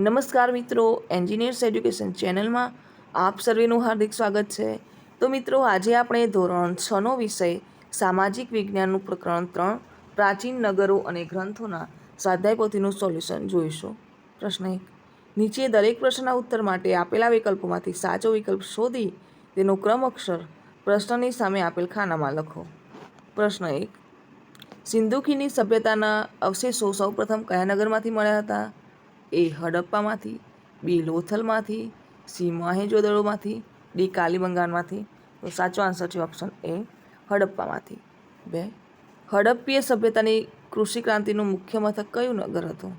નમસ્કાર મિત્રો engineers education ચેનલમાં આપ સર્વેનું હાર્દિક સ્વાગત છે. તો મિત્રો, આજે આપણે ધોરણ છનો વિષય સામાજિક વિજ્ઞાનનું પ્રકરણ ત્રણ, પ્રાચીન નગરો અને ગ્રંથોના સ્વાધ્યાયપોથીનું સોલ્યુશન જોઈશું. પ્રશ્ન એક, નીચે દરેક પ્રશ્નના ઉત્તર માટે આપેલા વિકલ્પોમાંથી સાચો વિકલ્પ શોધી તેનો ક્રમ અક્ષર પ્રશ્નની સામે આપેલ ખાનામાં લખો. પ્રશ્ન એક સિંધુકીની સભ્યતાના અવશેષો સૌપ્રથમ કયા નગરમાંથી મળ્યા હતા? એ હડપ્પામાંથી, બી લોથલમાંથી, સી મોહેંજોદડોમાંથી, ડી કાલીબંગાનમાંથી. તો સાચો આન્સર છે ઓપ્શન એ હડપ્પામાંથી. બે, હડપ્પીય સભ્યતાની કૃષિ ક્રાંતિનું મુખ્ય મથક કયું નગર હતું?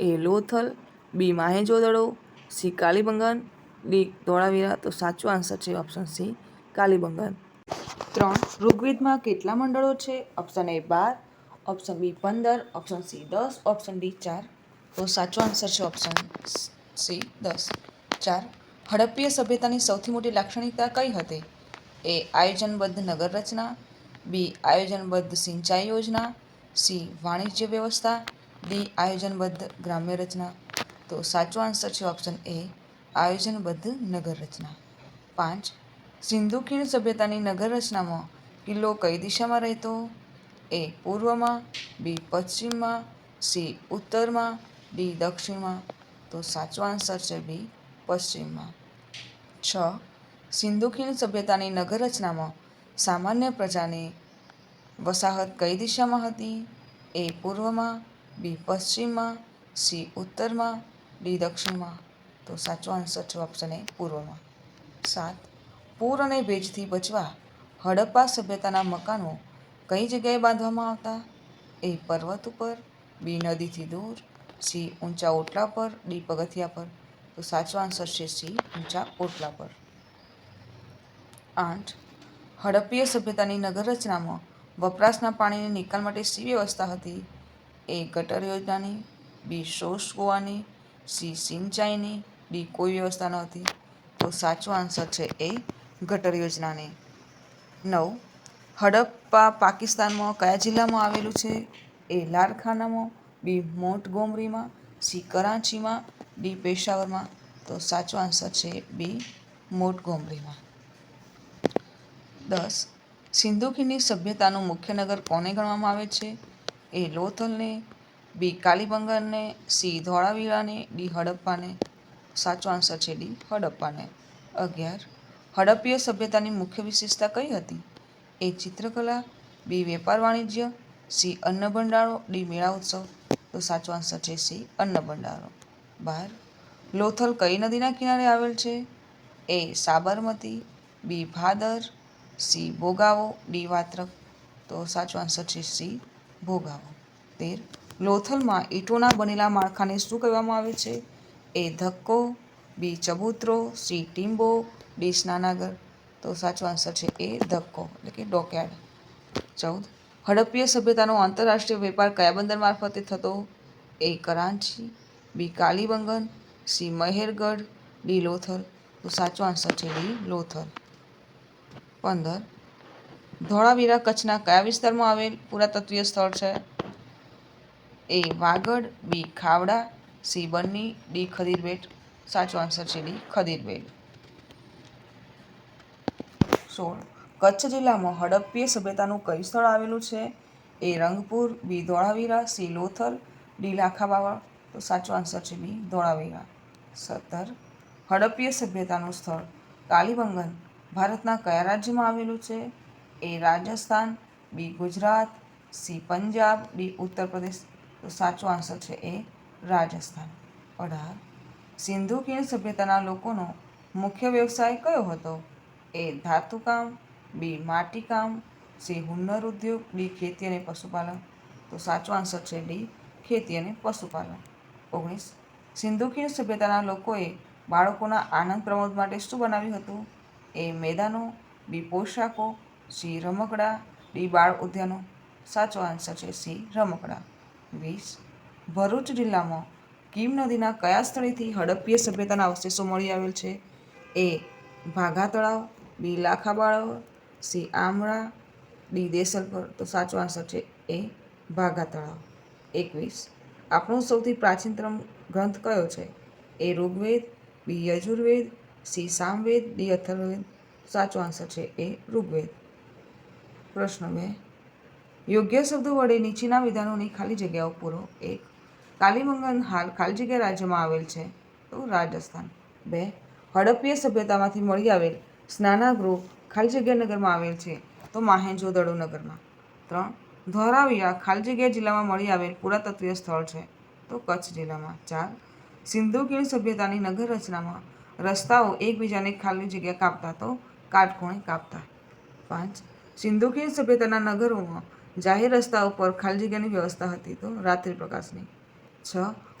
A Lothal, B Mohenjodaro, C Kalibangan, D Dholavira. તો સાચો આન્સર છે ઓપ્શન સી કાલીબંગન. ત્રણ, ઋગ્વેદમાં કેટલા મંડળો છે? Option A bar option B પંદર ઓપ્શન સી દસ ઓપ્શન ડી ચાર. તો સાચો આન્સર છે ઓપ્શન સી દસ. ચાર. હડપ્પીય સભ્યતાની સૌથી મોટી લાક્ષણિકતા કઈ હતી? એ આયોજનબદ્ધ નગર રચના. બી આયોજનબદ્ધ સિંચાઈ યોજના. સી વાણિજ્ય વ્યવસ્થા. ડી આયોજનબદ્ધ ગ્રામ્ય રચના. તો સાચો આન્સર છે ઓપ્શન એ આયોજનબદ્ધ નગર રચના. પાંચ. સિંધુ ખીણ સભ્યતાની નગર રચનામાં કિલ્લો કઈ દિશામાં રહેતો? એ પૂર્વમાં. બી પશ્ચિમમાં. સી ઉત્તરમાં. ડી દક્ષિણમાં તો સાચો આન્સર છે બી પશ્ચિમમાં. છ. સિંધુ ખીણ સભ્યતાની નગરરચનામાં સામાન્ય પ્રજાની વસાહત કઈ દિશામાં હતી? એ પૂર્વમાં, બી પશ્ચિમમાં, સી ઉત્તરમાં, ડી દક્ષિણમાં? તો સાચો આન્સર છે ઓપ્શન એ પૂર્વમાં. સાત. પૂર અને ભેજથી બચવા હડપ્પા સભ્યતાના મકાનો કઈ જગ્યાએ બાંધવામાં આવતા? એ પર્વત ઉપર, બી નદીથી દૂર સી, ઊંચા ઓટલા પર, ડી, પગથિયા પર. તો સાચો આન્સર છે સી, ઊંચા ઓટલા પર. આઠ, હડપ્પીય સભ્યતાની નગર રચનામાં વપરાશના પાણીની નિકાલ માટે સી વ્યવસ્થા હતી? એ, ગટર યોજનાની, બી શોષ ગોવાની, સી, સિંચાઈની, ડી, કોઈ વ્યવસ્થા ન હતી તો સાચો આન્સર છે એ, ગટર યોજનાની. નવ, હડપ્પા પાકિસ્તાનમાં કયા જિલ્લામાં આવેલું છે? એ, લારખાનામાં બી મોન્ટગોમરીમાં સી કરાંચીમાં, ડી પેશાવરમાં. તો સાચો આન્સર છે બી મોન્ટગોમરીમાં દસ. સિંધુ ખીણની સભ્યતાનું મુખ્ય નગર કોને ગણવામાં આવે છે? એ લોથલને, બી કાલીબંગરને, સી ધોળાવીરાને, ડી હડપ્પાને. સાચો આન્સર છે ડી હડપ્પાને. અગિયાર. હડપ્પીય સભ્યતાની મુખ્ય વિશેષતા કઈ હતી? એ ચિત્રકલા, બી વેપાર વાણિજ્ય, સી અન્નભંડારો, ડી મેળા ઉત્સવ. તો સાચો આન્સર છે સી અન્ન ભંડારો. બાર, લોથલ કઈ નદીના કિનારે આવેલ છે? A, Sabarmati, B, Bhadar, C, Bhogavo, D Vatrak તો સાચો આન્સર છે સી ભોગાવો. તેર, લોથલમાં ઈંટોના બનેલા માળખાને શું કહેવામાં આવે છે? એ, ધક્કો, બી, ચબૂતરો, સી ટીમ્બો ડી, સ્નાનાગર. તો સાચો આન્સર છે એ ધક્કો, એટલે કે ડોકયાર્ડ. ચૌદ હડપ્પીય સભ્યતાનો આંતરરાષ્ટ્રીય વેપાર કયા બંદર મારફતે થતો? A Karachi, B Kalibangan, C Mehrgarh, D Lothal. તો સાચો આન્સર છે ડી લોથલ. પંદર. ધોળાવીરા કચ્છના કયા વિસ્તારમાં આવેલ પુરાતત્વીય સ્થળ છે? A Vagad, B Khavda, C Banni, D Khadirbet સાચો આન્સર છે ડી ખદીરબેટ સોળ. કચ્છ જિલ્લામાં હડપ્પીય સભ્યતાનું કયું સ્થળ આવેલું છે? A Rangpur, B Dholavira, C Lothal, D Lakhabawa. તો સાચો આન્સર છે બી ધોળાવીરા. સત્તર. હડપ્પીય સભ્યતાનું સ્થળ કાલીબંગન, ભારતના કયા રાજ્યમાં આવેલું છે? A Rajasthan, B Gujarat, C Punjab, D Uttar Pradesh તો સાચો આન્સર છે એ રાજસ્થાન. અઢાર. સિંધુ ખીણ સભ્યતાના લોકોનો મુખ્ય વ્યવસાય કયો હતો? એ ધાતુકામ બી માટીકામ સી હુન્નર ઉદ્યોગ ડી ખેતી અને પશુપાલન. તો સાચો આન્સર છે ડી, ખેતી અને પશુપાલન. ઓગણીસ. સિંધુ સભ્યતાના લોકોએ બાળકોના આનંદ પ્રમોદ માટે શું બનાવ્યું હતું? એ મેદાનો, બી પોશાકો, સી રમકડા, ડી બાળ ઉદ્યાનો. સાચો આન્સર છે સી રમકડા. વીસ. ભરૂચ જિલ્લામાં કીમ નદીના કયા સ્થળેથી હડપ્પીય સભ્યતાના અવશેષો મળી આવેલ છે? એ ભાગા તળાવ બી લાખાબાળવ સી આમળા, ડી દેસલપર તો સાચો આન્સર છે એ ભાગા તળાવ એકવીસ. આપણો સૌથી પ્રાચીનતમ ગ્રંથ કયો છે? A Rigveda, B Yajurveda, C Samaveda, D Atharvaveda. સાચો આન્સર છે એ ઋગ્વેદ. પ્રશ્ન બે. યોગ્ય શબ્દો વડે નીચેના વિધાનોની ખાલી જગ્યાઓ પૂરો. એક. કાલીમંગન હાલ ખાલી જગ્યા રાજ્યમાં આવેલ છે, તો રાજસ્થાન. બે. હડપ્પીય સભ્યતામાંથી મળી આવેલ સ્નાનાગૃહ ખાલી જગ્યા નગરમાં આવેલ છે. તો માહેન્જોદડો નગરમાં ત્રણ ધોરાવીરા ખાલી જગ્યા જિલ્લામાં મળી આવેલ પુરાતત્વીય સ્થળ છે. તો કચ્છ જિલ્લામાં. ચાર, સિંધુ ખીણ સભ્યતાની નગર રચનામાં રસ્તાઓ એકબીજાને ખાલી જગ્યા કાપતા તો કાટખૂણે કાપતા. પાંચ, સિંધુ ખીણ સભ્યતાના નગરોમાં જાહેર રસ્તા ઉપર ખાલી જગ્યાની વ્યવસ્થા હતી તો રાત્રિ પ્રકાશની. છ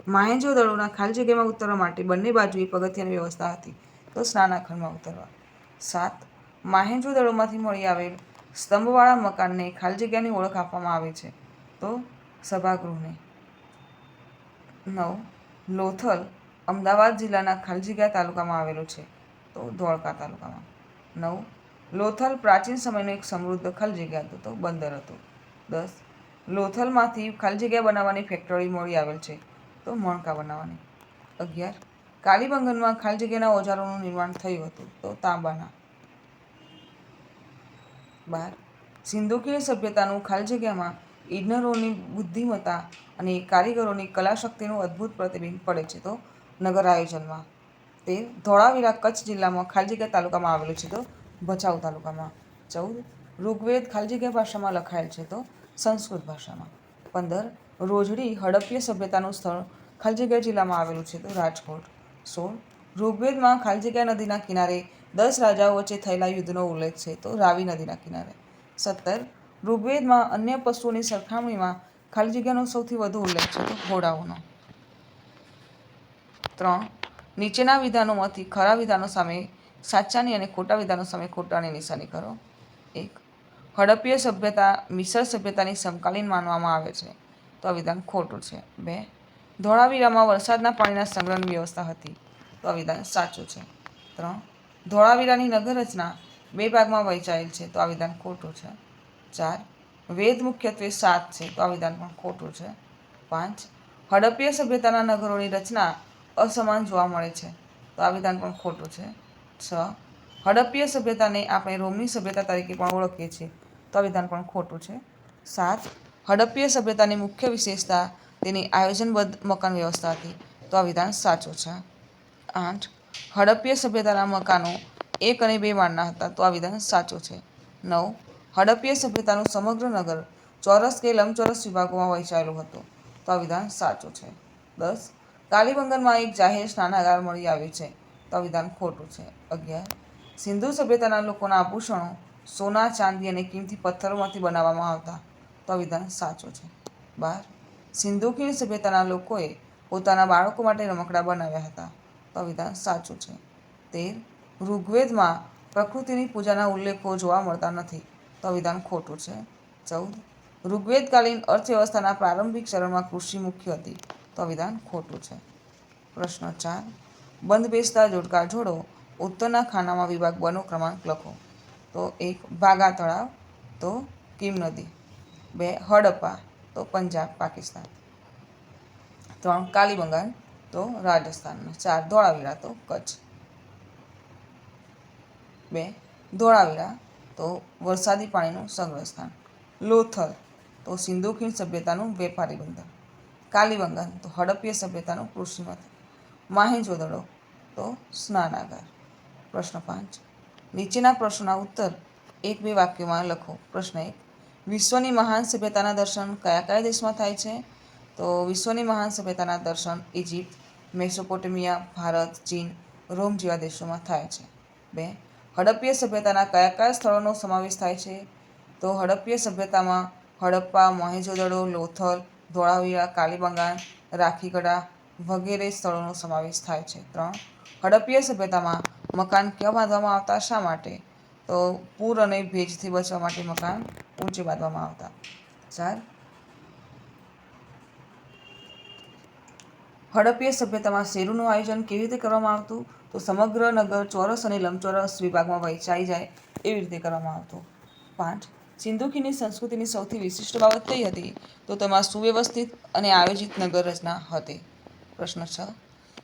માહેન્જોદડોના ખાલી જગ્યામાં ઉતરવા માટે બંને બાજુએ પગથિયાની વ્યવસ્થા હતી તો સ્નાનાખંડમાં ઉતરવા. સાત માહેન્જોદડોમાંથી મળી આવેલ સ્તંભવાળા મકાનને ખાલી જગ્યાની ઓળખ આપવામાં આવે છે. તો સભાગૃહને. નવ. લોથલ અમદાવાદ જિલ્લાના ખાલી જગ્યા તાલુકામાં આવેલું છે. તો ધોળકા તાલુકામાં. નવ. લોથલ પ્રાચીન સમયનું એક સમૃદ્ધ ખાલી જગ્યા હતું. તો બંદર હતું. દસ. લોથલમાંથી ખાલી જગ્યા બનાવવાની ફેક્ટરી મળી આવેલ છે. તો મણકા બનાવવાની. અગિયાર. કાલીબંગનમાં ખાલી જગ્યાના ઓજારોનું નિર્માણ થયું હતું. તો તાંબાના. બાર. સિંધુકીય સભ્યતાનું ખાલી જગ્યામાં ઇજનરોની બુદ્ધિમત્તા અને કારીગરોની કલાશક્તિનું અદ્ભુત પ્રતિબિંબ પડે છે તો નગર આયોજનમાં. તે ધોળાવીરા કચ્છ જિલ્લામાં ખાલી જગ્યા તાલુકામાં આવેલું છે તો ભચાઉ તાલુકામાં. ચૌદ. ઋગ્વેદ ખાલી જગ્યા ભાષામાં લખાયેલ છે તો સંસ્કૃત ભાષામાં. પંદર. રોજડી હડપ્પીય સભ્યતાનું સ્થળ ખાલી જગ્યા જિલ્લામાં આવેલું છે તો રાજકોટ. સોળ. ઋગ્વેદમાં ખાલી જગ્યા નદીના કિનારે દસ રાજાઓ વચ્ચે થયેલા યુદ્ધનો ઉલ્લેખ છે તો રાવી નદીના કિનારે. સત્તર, ઋગ્વેદમાં અન્ય પશુઓની સરખામણીમાં ખાલી જગ્યાનો સૌથી વધુ ઉલ્લેખ છે તો ઘોડાઓનો. ત્રણ, નીચેના વિધાનોમાંથી ખરા વિધાનો સામે સાચાની અને ખોટા વિધાનો સામે ખોટાની નિશાની કરો. એક, હડપ્પીય સભ્યતા મિસર સભ્યતાની સમકાલીન માનવામાં આવે છે તો આ વિધાન ખોટું છે. બે, ધોળાવીરામાં વરસાદના પાણીના સંગ્રહની વ્યવસ્થા હતી તો આ વિધાન સાચું છે. ત્રણ ધોળાવીરાની નગર રચના બે ભાગમાં વહેંચાયેલ છે. તો આ વિધાન ખોટું છે. ચાર, વેદ મુખ્યત્વે સાત છે. તો આ વિધાન પણ ખોટું છે. પાંચ, હડપ્પીય સભ્યતાના નગરોની રચના અસમાન જોવા મળે છે. તો આ વિધાન પણ ખોટું છે. છ, હડપ્પીય સભ્યતાને આપણે રોમની સભ્યતા તરીકે પણ ઓળખીએ છીએ. તો આ વિધાન પણ ખોટું છે. સાત, હડપ્પીય સભ્યતાની મુખ્ય વિશેષતા તેની આયોજનબદ્ધ મકાન વ્યવસ્થા હતી. તો આ વિધાન સાચું છે. આઠ હડપ્પીય સભ્યતાના મકાનો એક અને બે માળના હતા, તો આ વિધાન સાચું છે. નવ. હડપ્પીય સભ્યતાનું સમગ્ર નગર ચોરસ કે લંબચોરસ વિભાગોમાં વહેંચાયેલું હતું, તો આ વિધાન સાચું છે. દસ. કાલીબંગનમાં એક જાહેર સ્નાનાગાર મળી આવ્યું છે, તો આ વિધાન ખોટું છે. અગિયાર. સિંધુ સભ્યતાના લોકોના આભૂષણો સોના, ચાંદી અને કિંમતી પથ્થરોમાંથી બનાવવામાં આવતા, તો આ વિધાન સાચું છે. બાર. સિંધુ ખીણ સભ્યતાના લોકોએ પોતાના બાળકો માટે રમકડા બનાવ્યા હતા તો વિધાન સાચું છે. તેર ઋગ્વેદમાં પ્રકૃતિની પૂજાના ઉલ્લેખો જોવા મળતા નથી. તો વિધાન ખોટું છે. ચૌદ. ઋગ્વેદકાલીન અર્થવ્યવસ્થાના પ્રારંભિક ચરણમાં કૃષિ મુખ્ય હતી. તો વિધાન ખોટું છે. પ્રશ્ન ચાર. બંધ બેસતા જોડકા જોડો ઉત્તરના ખાનામાં વિભાગ બનો ક્રમાંક લખો. તો એક ભાગા તળાવ, તો કિમ નદી, બે હડપ્પા, તો પંજાબ પાકિસ્તાન. ત્રણ કાલીબંગાન તો રાજસ્થાન ચાર ધોળાવીરા તો કચ્છ. બે ધોળાવીરા તો વરસાદી પાણીનું સંગ્રહ સ્થાન લોથલ તો સિંધુ ખીણ સભ્યતાનું વેપારી બંદર. કાલીબંગન તો હડપ્પીય સભ્યતાનું કૃષિ મથક માહેન્જોદડો તો સ્નાનાગાર. પ્રશ્ન પાંચ. નીચેના પ્રશ્નના ઉત્તર એક બે વાક્યોમાં લખો. પ્રશ્ન એક. વિશ્વની મહાન સભ્યતાના દર્શન કયા કયા દેશમાં થાય છે? તો વિશ્વની મહાન સભ્યતાના દર્શન ઇજિપ્ત મેસોપોટેમિયા, ભારત, ચીન, રોમ જેવા દેશોમાં થાય છે. બે, હડપ્પીય સભ્યતાના કયા કયા સ્થળોનો સમાવેશ થાય છે? તો હડપ્પીય સભ્યતામાં હડપ્પા, મહેજોદડો, લોથલ, ધોળાવીરા કાલીબંગાન રાખીગઢા વગેરે સ્થળોનો સમાવેશ થાય છે. ત્રણ, હડપ્પીય સભ્યતામાં મકાન ક્યાં બાંધવામાં આવતા? શા માટે? તો પૂર અને ભેજથી બચવા માટે મકાન ઊંચે બાંધવામાં આવતા. ચાર હડપ્પીય સભ્યતામાં શેરુનું આયોજન કેવી રીતે કરવામાં આવતું? તો સમગ્ર નગર ચોરસ અને લંબચોરસ વિભાગમાં વહેંચાઈ જાય એવી રીતે કરવામાં આવતું. પાંચ સિંધુકીની સંસ્કૃતિની સૌથી વિશિષ્ટ બાબત કઈ હતી? તો તેમાં સુવ્યવસ્થિત અને આયોજિત નગર રચના હતી. પ્રશ્ન છ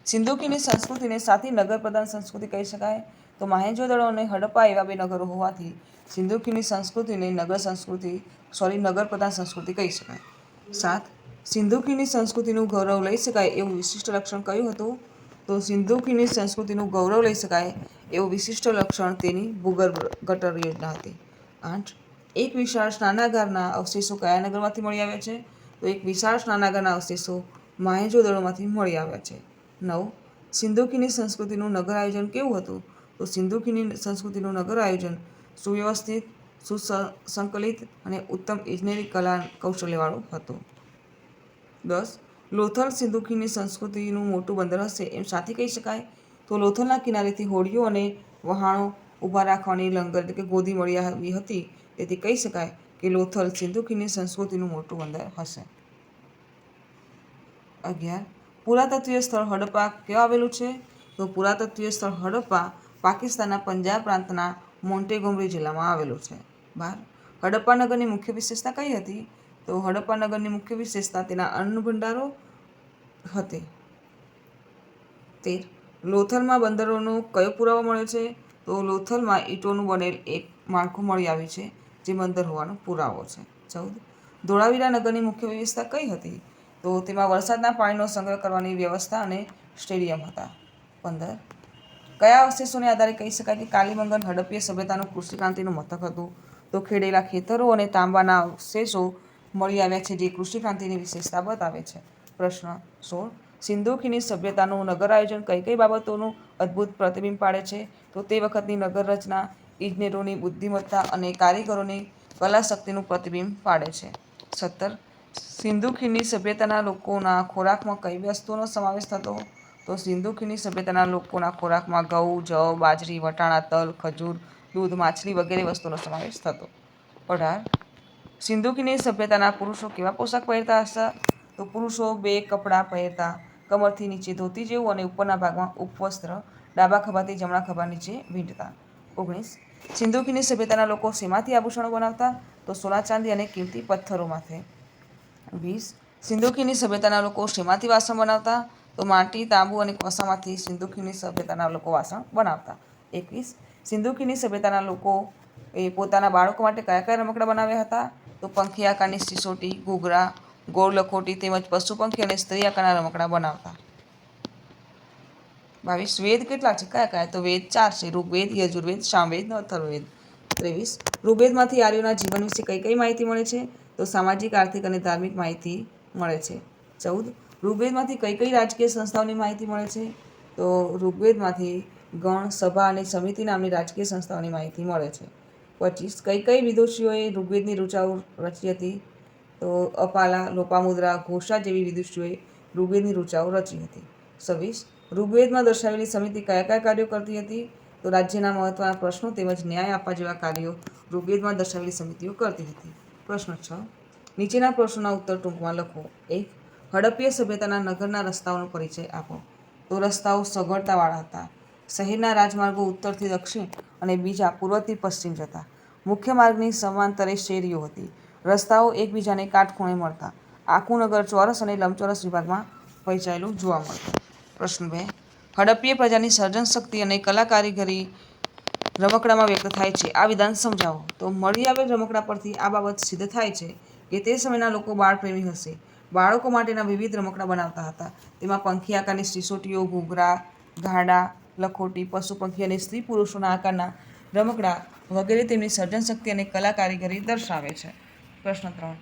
સિંધુકીની સંસ્કૃતિને સાથી નગર પ્રધાન સંસ્કૃતિ કહી શકાય? તો મહેન્જોદડો અને હડપ્પા એવા બે નગરો હોવાથી સિંધુકીની સંસ્કૃતિને નગર સંસ્કૃતિ સોરી નગર પ્રધાન સંસ્કૃતિ કહી શકાય. સાત સિંધુ ખીણની સંસ્કૃતિનું ગૌરવ લઈ શકાય એવું વિશિષ્ટ લક્ષણ કયું હતું? તો સિંધુકીની સંસ્કૃતિનું ગૌરવ લઈ શકાય એવું વિશિષ્ટ લક્ષણ તેની ભૂગર્ભ ગટર યોજના હતી. આઠ. એક વિશાળ સ્નાનાગારના અવશેષો કયા નગરમાંથી મળી આવ્યા છે? તો એક વિશાળ સ્નાનાગારના અવશેષો માહેજોદડોમાંથી મળી આવ્યા છે. નવ. સિંધુકીની સંસ્કૃતિનું નગર આયોજન કેવું હતું? તો સિંધુકીની સંસ્કૃતિનું નગર આયોજન સુવ્યવસ્થિત, સુસંકલિત અને ઉત્તમ ઇજનેરી કલા કૌશલ્યવાળું હતું. દસ. લોથલ સિંધુ ખીણની સંસ્કૃતિનું મોટું બંદર હશે એમ સાથી કહી શકાય. તો લોથલના કિનારેથી હોડીઓ અને વહાણો ઊભા રાખવાની લંગર એટલે કે ગોદી મળી આવી હતી. તેથી કહી શકાય કે લોથલ સિંધુ ખીણની સંસ્કૃતિનું મોટું બંદર હશે. અગિયાર. પુરાતત્વીય સ્થળ હડપ્પા ક્યાં આવેલું છે? તો પુરાતત્વીય સ્થળ હડપ્પા પાકિસ્તાનના પંજાબ પ્રાંતના મોન્ટેગોમરી જિલ્લામાં આવેલું છે. બાર. હડપ્પા નગરની મુખ્ય વિશેષતા કઈ હતી? તો હડપ્પા નગરની મુખ્ય વિશેષતા તેના અન્ન ભંડારો હતી. તેર લોથલમાં બંદરોનો કયો પુરાવો મળ્યો છે? તો લોથલમાં ઈંટોનું બનેલ એક માળખું મળી આવ્યું છે, જે બંદર હોવાનો પુરાવો છે. ચૌદ. ધોળાવીરા નગરની મુખ્ય વ્યવસ્થા કઈ હતી? તો તેમાં વરસાદના પાણીનો સંગ્રહ કરવાની વ્યવસ્થા અને સ્ટેડિયમ હતા. પંદર. કયા અવશેષોને આધારે કહી શકાય કે કાલીબંગન હડપ્પીય સભ્યતાનું કૃષિ ક્રાંતિનું મથક હતું? તો ખેડેલા ખેતરો અને તાંબાના અવશેષો મળી આવ્યા છે, જે કૃષિ ક્રાંતિની વિશેષતા બતાવે છે. પ્રશ્ન સોળ. સિંધુ ખીણની સભ્યતાનું નગર આયોજન કઈ કઈ બાબતોનું અદ્ભુત પ્રતિબિંબ પાડે છે? તો તે વખતની નગર રચના ઇજનેરોની બુદ્ધિમત્તા અને કારીગરોની કલા શક્તિનું પ્રતિબિંબ પાડે છે. સત્તર. સિંધુ ખીણની સભ્યતાના લોકોના ખોરાકમાં કઈ વસ્તુઓનો સમાવેશ થતો? તો સિંધુ ખીણની સભ્યતાના લોકોના ખોરાકમાં ઘઉં, જવ, બાજરી, વટાણા, તલ, ખજૂર, દૂધ, માછલી વગેરે વસ્તુનો સમાવેશ થતો. અઢાર. સિંધુ ખીણની સભ્યતાના પુરુષો કેવા પોશાક પહેરતા હશે? તો પુરુષો બે કપડાં પહેરતા, કમરથી નીચે ધોતી જેવું અને ઉપરના ભાગમાં ઉપવસ્ત્ર, ડાબા ખભાથી જમણા ખભા નીચે વીંટતા. ઓગણીસ. સિંધુકીની સભ્યતાના લોકો શેમાંથી આભૂષણો બનાવતા? તો સોના ચાંદી અને કિંમતી પથ્થરોમાંથી વીસ. સિંધુકીની સભ્યતાના લોકો શેમાંથી વાસણ બનાવતા? તો માટી, તાંબુ અને કોસામાંથી સિંધુકીની સભ્યતાના લોકો વાસણ બનાવતા. એકવીસ. સિંધુકીની સભ્યતાના લોકો એ પોતાના બાળકો માટે કયા કયા રમકડા બનાવ્યા હતા? તો પંખી આકારની સિસોટી ઘૂઘરા, ગોળ લખોટી તેમજ પશુ પંખી અને સ્ત્રી આકારના રમકડા બનાવતા. બાવીસ, વેદ કેટલા છે? કયા કયા? તો વેદ ચાર છે. ઋગ્વેદ, યજુર્વેદ, સામવેદ અથર્વેદ ત્રેવીસ, ઋગ્વેદમાંથી આર્યોના જીવન વિશે કઈ કઈ માહિતી મળે છે? તો સામાજિક, આર્થિક અને ધાર્મિક માહિતી મળે છે. ચૌદ, ઋગ્વેદમાંથી કઈ કઈ રાજકીય સંસ્થાઓની માહિતી મળે છે? તો ઋગ્વેદમાંથી ગણ, સભા અને સમિતિ નામની રાજકીય સંસ્થાઓની માહિતી મળે છે. પચીસ, કઈ કઈ વિદુષીઓએ ઋગ્વેદની ઋચાઓ રચી હતી? તો અપાલા, લોપામુદ્રા, ઘોષા જેવી વિદુષીઓએ ઋગ્વેદની ઋચાઓ રચી હતી. છવ્વીસ, ઋગ્વેદમાં દર્શાવેલી સમિતિ કયા કયા કાર્યો કરતી હતી? તો રાજ્યના મહત્વના પ્રશ્નો તેમજ ન્યાય આપવા જેવા કાર્યો ઋગ્વેદમાં દર્શાવેલી સમિતિઓ કરતી હતી. પ્રશ્ન છ, નીચેના પ્રશ્નોના ઉત્તર ટૂંકમાં લખો. એક, હડપ્પીય સભ્યતાના નગરના રસ્તાઓનો પરિચય આપો. તો રસ્તાઓ સગવડતાવાળા હતા. શહેરના રાજમાર્ગો ઉત્તરથી દક્ષિણ અને બીજા પૂર્વથી પશ્ચિમ જતા. મુખ્ય માર્ગની સમાંતરે શેરીઓ હતી. રસ્તાઓ એકબીજાને કાટખૂણે મળતા. આખું નગર ચોરસ અને લંબચોરસ વિભાગમાં વહેંચાયેલું જોવા મળતું. પ્રશ્ન બે. હડપ્પીય પ્રજાની સર્જન શક્તિ અને કલા કારીગરી રમકડામાં વ્યક્ત થાય છે. આ વિધાન સમજાવો. તો મળી આવેલ રમકડા પરથી આ બાબત સિદ્ધ થાય છે કે તે સમયના લોકો બાળપ્રેમી હશે. બાળકો માટેના વિવિધ રમકડા બનાવતા હતા. તેમાં પંખી આકારની સિસોટીઓ, ઘૂઘરા, ગાડા, લખોટી, પશુ પંખી અને સ્ત્રી પુરુષોના આકારના રમકડા વગેરે તેમની સર્જન શક્તિ અને કલા કારીગરી દર્શાવે છે. પ્રશ્ન ત્રણ.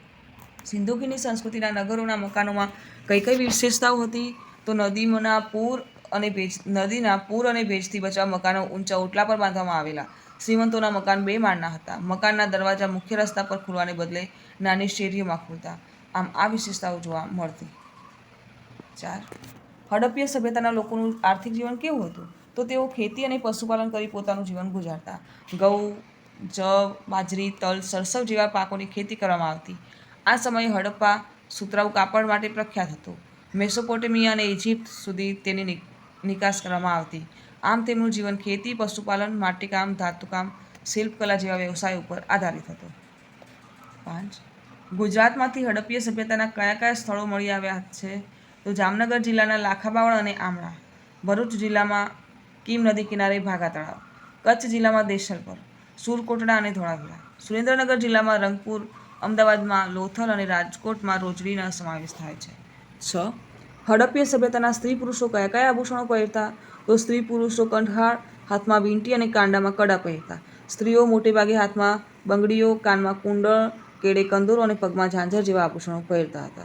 સિંધુકીની સંસ્કૃતિના નગરોના મકાનોમાં કઈ કઈ વિશેષતાઓ હતી? તો નદીના પૂર અને ભેજ, નદીના પૂર અને ભેજથી બચાવ મકાનો ઊંચા ઓટલા પર બાંધવામાં આવેલા. શ્રીમંતોના મકાન બે માળના હતા. મકાનના દરવાજા મુખ્ય રસ્તા પર ખુલવાને બદલે નાની શેરીઓમાં ખુલતા. આમ આ વિશેષતાઓ જોવા મળતી. ચાર. હડપ્પીય સભ્યતાના લોકોનું આર્થિક જીવન કેવું હતું? તો તેઓ ખેતી અને પશુપાલન કરી પોતાનું જીવન ગુજારતા. ઘઉં જવ, બાજરી, તલ, સરસવ જેવા પાકોની ખેતી કરવામાં આવતી. આ સમયે હડપ્પા સુતરાઉ કાપડ માટે પ્રખ્યાત હતું. મેસોપોટેમિયા અને ઇજિપ્ત સુધી તેની નિકાસ કરવામાં આવતી. આમ તેમનું જીવન ખેતી, પશુપાલન, માટીકામ, ધાતુકામ, શિલ્પકલા જેવા વ્યવસાય ઉપર આધારિત હતો. પાંચ. ગુજરાતમાંથી હડપ્પીય સભ્યતાના કયા કયા સ્થળો મળી આવ્યા છે? તો જામનગર જિલ્લાના લાખાબાવળ અને આમળા. ભરૂચ જિલ્લામાં કીમ નદી કિનારે ભાગા તળાવ. કચ્છ જિલ્લામાં દેશલપર, સુરકોટડા અને ધોળાવીરા. સુરેન્દ્રનગર જિલ્લામાં રંગપુર, અમદાવાદમાં લોથલ અને રાજકોટમાં રોજડીનો સમાવેશ થાય છે. છ. હડપ્પીય સભ્યતાના સ્ત્રી પુરુષો કયા કયા આભૂષણો પહેરતા? તો સ્ત્રી પુરુષો કંઠાળ હાથમાં વીંટી અને કાંડામાં કડા પહેરતા. સ્ત્રીઓ મોટેભાગે હાથમાં બંગડીઓ, કાનમાં કુંડળ કેડે કંદૂરો અને પગમાં ઝાંઝર જેવા આભૂષણો પહેરતા હતા.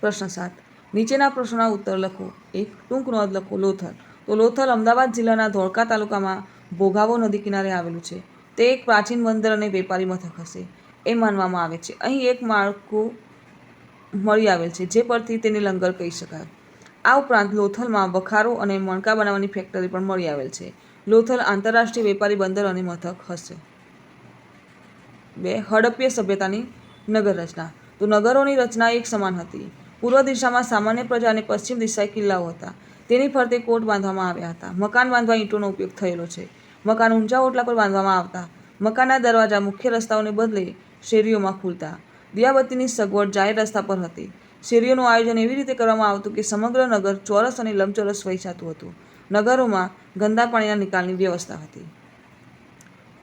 પ્રશ્ન સાત. નીચેના પ્રશ્નોના ઉત્તર લખો. એક, ટૂંક નોંધ લખો. લોથલ. તો લોથલ અમદાવાદ જિલ્લાના ધોળકા તાલુકામાં ભોગાવો નદી કિનારે આવેલું છે. તે એક પ્રાચીન બંદર અને વેપારી મથક હશે. એ માનવામાં આવે છે. અહીં એક માળખું મળી આવેલ છે, જે પરથી તેને લંગર કહી શકાય. આ ઉપરાંત લોથલમાં વખારો અને મણકા બનાવવાની ફેક્ટરી પણ મળી આવેલ છે. લોથલ આંતરરાષ્ટ્રીય વેપારી બંદર અને મથક હશે. બે, હડપ્પીય સભ્યતાની નગર રચના. તો નગરોની રચના એક સમાન હતી. પૂર્વ દિશામાં સામાન્ય પ્રજા અને પશ્ચિમ દિશાએ કિલ્લાઓ હતા. તેની ફરતે કોટ બાંધવામાં આવ્યા હતા. મકાન બાંધવા ઈંટોનો ઉપયોગ થયેલો છે. મકાન ઊંચા ઓટલા પર બાંધવામાં આવતા. મકાનના દરવાજા મુખ્ય રસ્તાઓને બદલે શેરીઓમાં ખુલતા. દિયાબત્તીની સગવડ જાહેર રસ્તા પર હતી. શેરીઓનું આયોજન એવી રીતે કરવામાં આવતું કે સમગ્ર નગર ચોરસ અને લંબચોરસ વહેંચાતું હતું. નગરોમાં ગંદા પાણીના નિકાલની વ્યવસ્થા હતી.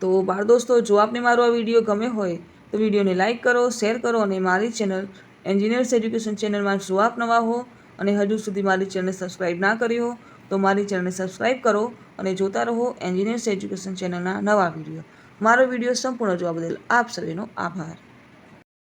તો બાળ દોસ્તો, જો આપને મારો આ વીડિયો ગમે હોય તો વિડીયોને લાઇક કરો, શેર કરો અને મારી ચેનલ એન્જિનિયર્સ એજ્યુકેશન ચેનલમાં જો આપ નવા હો અને હજુ સુધી મારી ચેનલને સબસ્ક્રાઈબ ના કરી હો, તો મારી ચેનલને સબસ્ક્રાઈબ કરો અને જોતા રહો એન્જિનિયર્સ એજ્યુકેશન ચેનલના નવા વીડિયો. મારો વીડિયો સંપૂર્ણ જોવા બદલ આપ સૌનો આભાર.